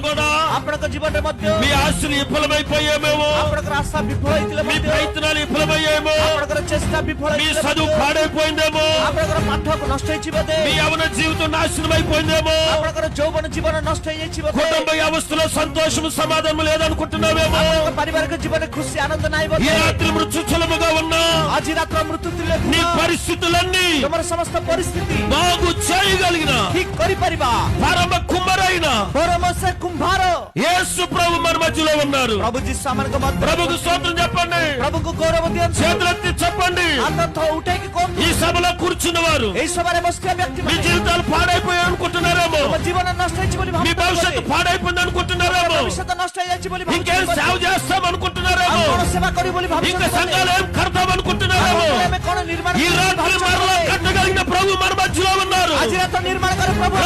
కూడా అప్పటికి జీవన మధ్య మీ ఆస్తులు విఫలమైపోయామేమో అప్పటికి రాష్ట్ర విఫలైతుల మీ ప్రయత్నాలు విఫలమయ్యామో అప్పటికి చేస్తా విఫల మీ చదువు పాడైపోయిందేమో అప్పటికి పంటకు నష్టం మీ యవన జీవితం నాశనం అయిపోయిందేమో అప్పటికి జౌవన జీవన నష్టం చేసిపోతే కుటుంబ వ్యవస్థలో సంతోషం సమాధానం లేదనుకుంటున్నావేమో పరివారిక జీవన కృషి ఆనందనాయమో ఈ రాత్రి మృత్యు సులభంగా ఉన్నా. ఆజీ రాత్రి మృత్యు నీ పరిస్థితులన్నీ సమస్త పరిస్థితి బాగు చేయగలిగిన పరమ से कुंभारो ప్రభు మన మధ్యలో ఉన్నారు. प्रभु जी सामने చెప్పండి. प्रभु को गौरव दिया చెప్పండి. हाथ तो उठे कि कौन ఈ ఏ సభలో బస్కే వ్యక్తి మీ జీవితాలు పాడైపోయాయి అనుకుంటున్నారేమో. తమ జీవనం నష్టించబడి మీ భవిష్యత్తు పాడైపోయింది అనుకుంటున్నారేమో. భవిష్యత్తు నష్టించబడి ఇంకేం సేవ చేస్తాం అనుకుంటున్నారేమో. మనం సేవ కరి బోలి ఇంకా సంఘాలు ఏం కడతాం అనుకుంటున్నారేమో. ఈ రాత్రి మరలా ప్రభు మన మధ్యలో ఉన్నారు. అజరత నిర్మాణ కర ప్రభు